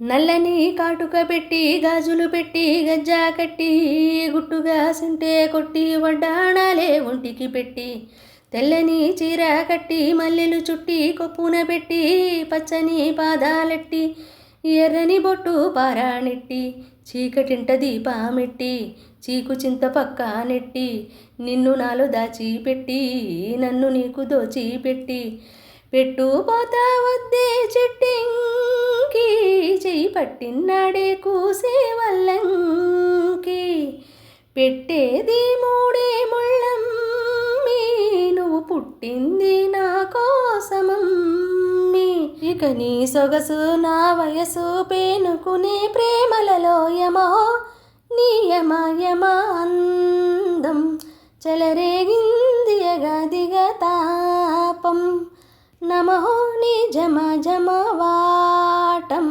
నల్లని కాటుక పెట్టి గాజులు పెట్టి గజ్జా కట్టి గుట్టుగా సింటే కొట్టి వడ్డాణాలే ఒంటికి పెట్టి తెల్లని చీర కట్టి మల్లెలు చుట్టి కొప్పున పెట్టి పచ్చని పాదాలెట్టి ఎర్రని బొట్టు పారాణెట్టి చీకటింట దీపామెట్టి చీకు చింత పక్క నెట్టి నిన్ను నాలో దాచిపెట్టి నన్ను నీకు దోచిపెట్టి పెట్టు పోతా వద్దే చెట్టి చెయ్యి పట్టినాడే కూసే వల్లంకి పెట్టేది మూడే ముళ్ళమ్మి. నువ్వు పుట్టింది నా కోసమమ్మి. ఇక నీ సొగసు నా వయసు పేనుకునే ప్రేమలలో యమో నీ యమ యమ అందం. చెలరేగింది ఎగదిగ తాపం. నమో నీ జమ జమ వాటం